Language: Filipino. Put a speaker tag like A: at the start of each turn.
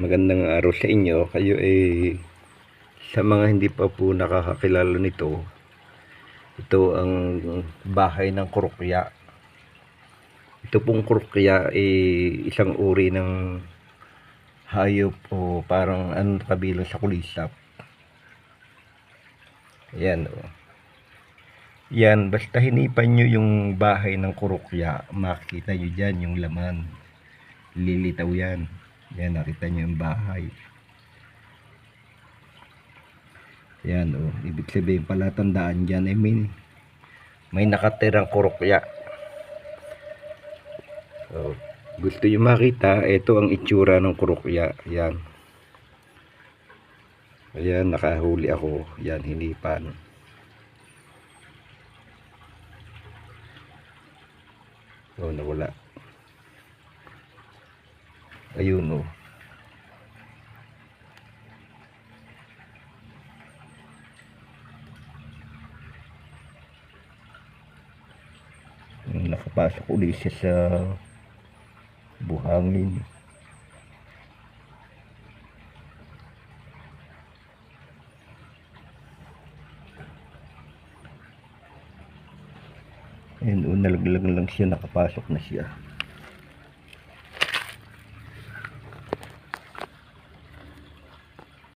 A: Magandang araw sa inyo. Kayo eh sa mga hindi pa po nakakakilala nito, ito ang bahay ng krukya. Ito pong krukya eh isang uri ng hayop o parang ano kabilang sa kulisap. Yan o. Yan, basta hinipan nyo yung bahay ng kurukya, makikita nyo dyan yung laman. Lilitaw yan. Yan, nakita nyo yung bahay. Yan o, ibig sabihin pala tandaan dyan, I mean, may nakatirang kurukya. So, gusto nyo makita, ito ang itsura ng kurukya. Yan. Ayan, nakahuli ako. Yan, hinipan. Oh, nawala. Ayun oh. Yung Nakapasok ulit siya sa buhangin. Ayun, oh, nalaglag lang siya, nakapasok na siya.